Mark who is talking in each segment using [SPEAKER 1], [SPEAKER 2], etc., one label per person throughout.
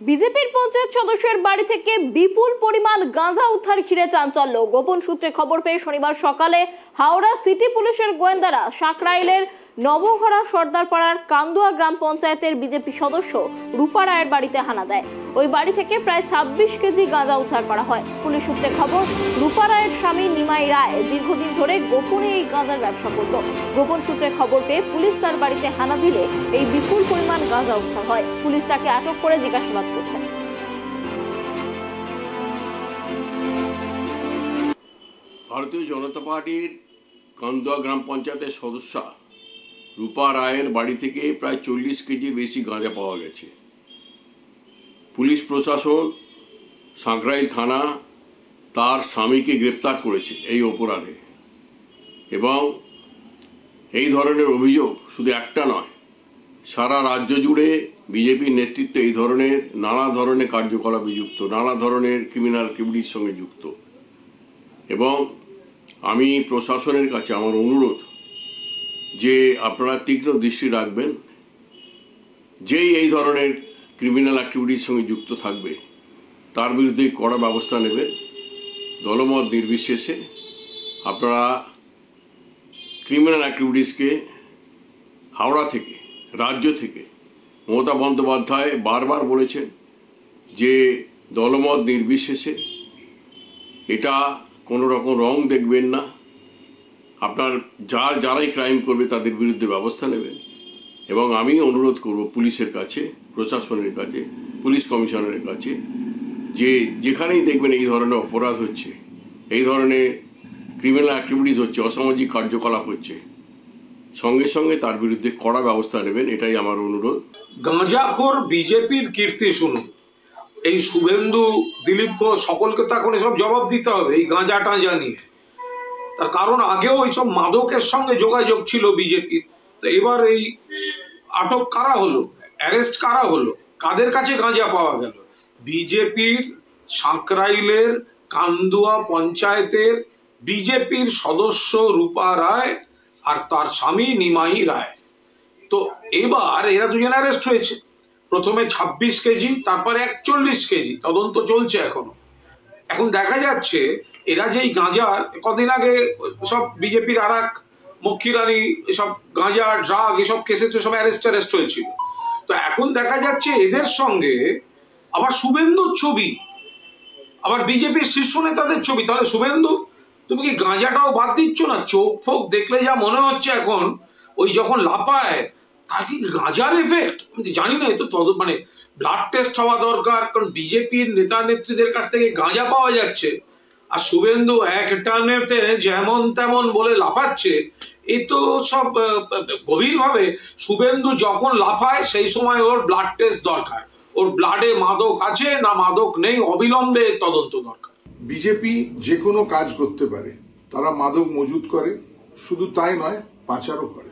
[SPEAKER 1] বিজেপির পঞ্চায়েত সদস্যের বাড়ি থেকে বিপুল পরিমাণ গাঁজা উদ্ধার ঘিরে চাঞ্চল্য। গোপন সূত্রে খবর পেয়ে শনিবার সকালে হাওড়া সিটি পুলিশের গোয়েন্দারা সাকরাইলের নবঘরা সর্দারপাড়ার কান্দুয়া গ্রাম পঞ্চায়েতের বিজেপি সদস্য রূপা রায়ের বাড়িতে হানা দেয়। ওই বাড়ি থেকে প্রায় ছাব্বিশ কেজি গাঁজা উদ্ধার করা হয়। পুলিশ সূত্রে খবর, রূপা রায়ের স্বামী নিমাই রায় দীর্ঘদিন ধরে গোপনে এই গাঁজার ব্যবসা করত। গোপন সূত্রে খবর পেয়ে পুলিশ তার বাড়িতে হানা দিলে এই বিপুল পরিমাণ গাঁজা উদ্ধার হয়। পুলিশ তাকে আটক করে জিজ্ঞাসাবাদ করছে।
[SPEAKER 2] ভারতীয় জনতা পার্টির কান্দুয়া গ্রাম পঞ্চায়েতের সদস্যা রূপা রায়ের বাড়ি থেকে প্রায় চল্লিশ কেজি বেশি গাঁজা পাওয়া গেছে। পুলিশ প্রশাসন সাঁকরাইল থানা তার স্বামীকে গ্রেপ্তার করেছে এই অপরাধে। এবং এই ধরনের অভিযোগ শুধু একটা নয়, সারা রাজ্য জুড়ে বিজেপির নেতৃত্বে এই ধরনের নানা ধরনের কার্যকলাপে যুক্ত নানা ধরনের ক্রিমিনাল অ্যাক্টিভিটির সঙ্গে যুক্ত। এবং আমি প্রশাসনের কাছে আমার অনুরোধ যে আপনারা তীক্ষ্ণ দৃষ্টি রাখবেন, যেই এই ধরনের ক্রিমিনাল অ্যাক্টিভিটির সঙ্গে যুক্ত থাকবে, তার বিরুদ্ধে কড়া ব্যবস্থা নেবেন, দলমত নির্বিশেষে আপনারা ক্রিমিনাল অ্যাক্টিভিটিসকে হাওড়া থেকে, রাজ্য থেকে, মমতা বন্দ্যোপাধ্যায় বারবার বলেছেন যে দলমত নির্বিশেষে এটা কোনো রকম রং দেখবেন না। আপনার যার, যারাই ক্রাইম করবে তাদের বিরুদ্ধে ব্যবস্থা নেবেন। এবং আমি অনুরোধ করব পুলিশের কাছে, প্রশাসনের কাছে, পুলিশ কমিশনারের কাছে, যে যেখানেই দেখবেন এই ধরনের অপরাধ হচ্ছে, এই ধরনের ক্রিমিনাল অ্যাক্টিভিটিস হচ্ছে, অসামাজিক কার্যকলাপ হচ্ছে, সঙ্গে সঙ্গে তার বিরুদ্ধে কড়া ব্যবস্থা নেবেন, এটাই আমার অনুরোধ।
[SPEAKER 3] গাঁজাখোর বিজেপির কীর্তি শুনুন। এই শুভেন্দু, দিলীপ ঘোষ, সকলকে তো এখন এসব জবাব দিতে হবে, এই গাঁজা টাঁজা নিয়ে। তার কারণ আগেও এইসব মাদকের সঙ্গে যোগাযোগ ছিল বিজেপির। তো এবার এই আটক কারা হলো? অ্যারেস্ট কারা হলো? কাদের কাছে গাঁজা পাওয়া গেল? বিজেপির সাঁকরাইলের কান্দুয়া পঞ্চায়েতের বিজেপির সদস্য রূপা রায় আর তার স্বামী নিমাই রায়। তো এবার এরা দুজন অ্যারেস্ট হয়েছে। প্রথমে ২৬ কেজি, তারপরে একচল্লিশ কেজি। তদন্ত চলছে এখনও। এখন দেখা যাচ্ছে এরা যেই গাঁজার, কদিন আগে সব বিজেপির আর এক মক্ষীরানী, এসব গাঁজা ড্রাগ, এসব কেসে তো সব অ্যারেস্ট অ্যারেস্ট হয়েছিল। তো এখন দেখা যাচ্ছে এদের সঙ্গে আবার শুভেন্দুর ছবি, আবার বিজেপির শীর্ষ নেতাদের ছবি। তাহলে শুভেন্দু, তুমি কি গাঁজাটাও বাদ দিচ্ছ না? চোখ ফোক দেখলে যা মনে হচ্ছে এখন, ওই যখন লাপায় তার কি গাঁজার এফেক্ট আমি জানি না, এ তো তদ মানে ব্লাড টেস্ট হওয়া দরকার, কারণ বিজেপির নেতা নেত্রীদের কাছ থেকে গাঁজা পাওয়া যাচ্ছে। আর শুভেন্দু এক টানেতে যেমন তেমন বলে লাফাচ্ছে এই তো সব গভীরভাবে শুভেন্দু যখন লাফায়, সেই সময় ওর ব্লাড টেস্ট দরকার। ওর ব্লাডে মাদক আছে না মাদক নেই, অবিলম্বে তদন্ত দরকার।
[SPEAKER 4] বিজেপি যে কোনো কাজ করতে পারে। তারা মাদক মজুত করে, শুধু তাই নয়, পাচারও করে।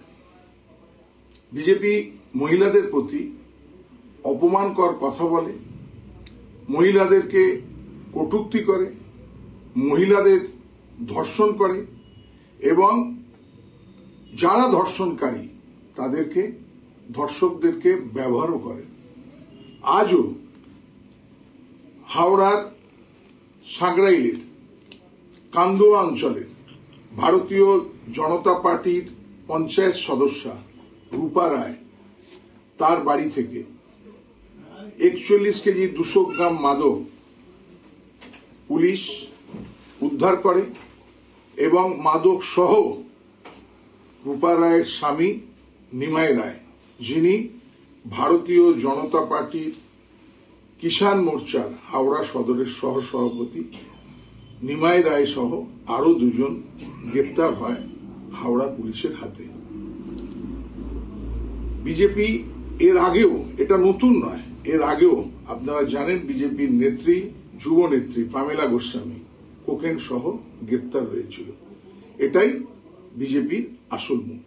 [SPEAKER 4] বিজেপি মহিলাদের প্রতি অপমানকর কথা বলে, মহিলাদেরকে কটূক্তি করে, মহিলাদের ধর্ষণ করে এবং যারা ধর্ষণকারী তাদেরকে, ধর্ষকদেরকে ব্যবহারও করে। আজও হাওড়ার সাঁকরাইলের কান্দুয়া অঞ্চলের ভারতীয় জনতা পার্টির পঞ্চায়েত সদস্যা রূপা রায় তার বাড়ি থেকে। একচল্লিশ কেজি দুশো গ্রাম মাদক পুলিশ উদ্ধার করে এবং মাদক সহ রূপা রায়ের স্বামী নিমাই রায়, যিনি ভারতীয় জনতা পার্টির কিষাণ মোর্চার হাওড়া সদরের সহ সভাপতি। নিমাই রায় সহ আরও দুজন গ্রেপ্তার হয় হাওড়া পুলিশের হাতে। বিজেপি এর আগেও, এটা নতুন নয়, এর আগেও আপনারা জানেন বিজেপির নেত্রী, যুব নেত্রী পামেলা গোস্বামী, কোকেন সহ গ্রেপ্তার হয়েছিল। এটাই বিজেপির আসল মুখ।